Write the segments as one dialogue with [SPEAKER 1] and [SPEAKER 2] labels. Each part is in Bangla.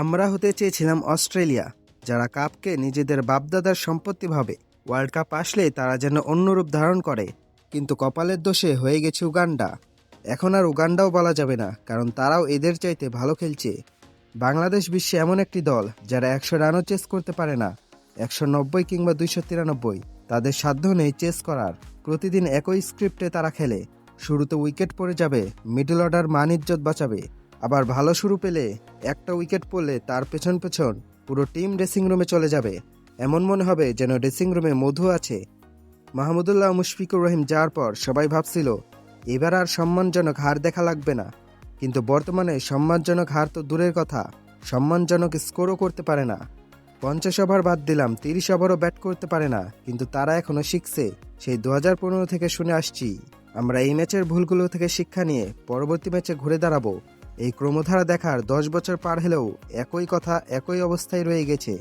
[SPEAKER 1] আমরা হতে চেয়েছিলাম অস্ট্রেলিয়া, যারা কাপকে নিজেদের বাপদাদার সম্পত্তি ভাবে। ওয়ার্ল্ড কাপ আসলে তারা যেন অন্য রূপ ধারণ করে, কিন্তু কপালের দোষে হয়ে গেছে উগান্ডা। এখন আর উগান্ডাও বলা যাবে না, কারণ তারাও এদের চাইতে ভালো খেলছে। বাংলাদেশ বিশ্বে এমন একটি দল, যারা একশো রানও চেস করতে পারে না, একশো নব্বই কিংবা দুইশো তিরানব্বই। তাদের সাধ্য নেই চেস করার। প্রতিদিন একই স্ক্রিপ্টে তারা খেলে। শুরুতে উইকেট পড়ে যাবে, মিডল অর্ডার মান ইজ্জত বাঁচাবে। আবার ভালো শুরু পেলে একটা উইকেট পড়লে তার পেছন পেছন পুরো টিম ড্রেসিং রুমে চলে যাবে। এমন মনে হবে যেন ড্রেসিং রুমে মধু আছে। মাহমুদুল্লাহ মুশফিকুর রহিম যাওয়ার পর সবাই ভাবছিল, এবার আর সম্মানজনক হার দেখা লাগবে না। কিন্তু বর্তমানে সম্মানজনক হার তো দূরের কথা, সম্মানজনক স্কোরও করতে পারে না। পঞ্চাশ ওভার বাদ দিলাম, তিরিশ ওভারও ব্যাট করতে পারে না, কিন্তু তারা এখনও শিখছে, সেই দু হাজার পনেরো থেকে শুনে আসছি। আমরা এই ম্যাচের ভুলগুলো থেকে শিক্ষা নিয়ে পরবর্তী ম্যাচে ঘুরে দাঁড়াবো। এই ক্রমধারা দেখার দশ বছর পার হলেও একই কথা একই অবস্থায় রয়ে গেছে।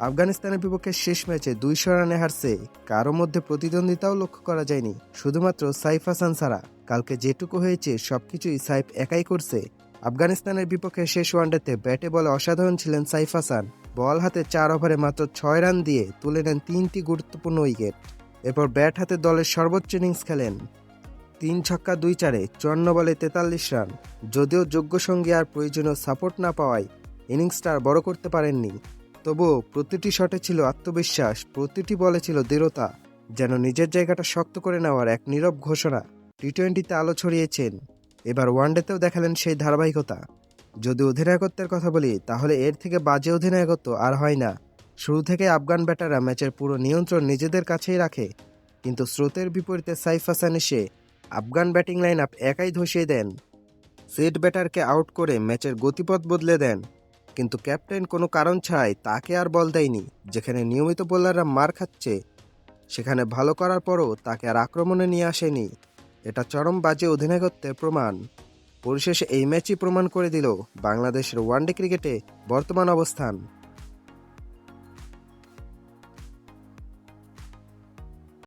[SPEAKER 1] আফগানিস্তানের বিপক্ষে শেষ ম্যাচে দুইশো রানে হারছে। কারও মধ্যে প্রতিদ্বন্দ্বিতাও লক্ষ্য করা যায়নি। শুধুমাত্র সাইফ হাসান ছাড়া কালকে যেটুকু হয়েছে সবকিছুই সাইফ একাই করছে। আফগানিস্তানের বিপক্ষে শেষ ওয়ানডেতে ব্যাটে বলে অসাধারণ ছিলেন সাইফ হাসান। বল হাতে চার ওভারে মাত্র ছয় রান দিয়ে তুলে নেন তিনটি গুরুত্বপূর্ণ উইকেট। এরপর ব্যাট হাতে দলের সর্বোচ্চ ইনিংস খেলেন। তিন ছক্কা দুই চারে চুয়ান্ন বলে তেতাল্লিশ রান। যদিও যোগ্য সঙ্গী আর প্রয়োজনীয় সাপোর্ট না পাওয়ায় ইনিংসটা বড় করতে পারেননি। তবুও প্রতিটি শটে ছিল আত্মবিশ্বাস, প্রতিটি বলে ছিল দৃঢ়তা, যেন নিজের জায়গাটা শক্ত করে নেওয়ার এক নীরব ঘোষণা টি টোয়েন্টিতে আলো ছড়িয়েছেন। এবার ওয়ানডেতেও দেখালেন সেই ধারাবাহিকতা। যদি অধিনায়কত্বের কথা বলি, তাহলে এর থেকে বাজে অধিনায়কত্ব আর হয় না। শুরু থেকে আফগান ব্যাটাররা ম্যাচের পুরো নিয়ন্ত্রণ নিজেদের কাছেই রাখে, কিন্তু স্রোতের বিপরীতে সাইফ হাসান এসে আফগান ব্যাটিং লাইন আপ একাই ধসিয়ে দেন। সেট ব্যাটারকে আউট করে ম্যাচের গতিপথ বদলে দেন। কিন্তু ক্যাপ্টেন কোনো কারণ ছাড়াই তাকে আর বল দেয়নি, যেখানে নিয়মিত বোলাররা মার খাচ্ছে। সেখানে ভালো করার পরও তাকে আর আক্রমণে নিয়ে আসেনি। এটা চরম বাজে অধিনায়কত্বের প্রমাণ। পরিশেষে এই ম্যাচই প্রমাণ করে দিল বাংলাদেশের ওয়ানডে ক্রিকেটে বর্তমান অবস্থান।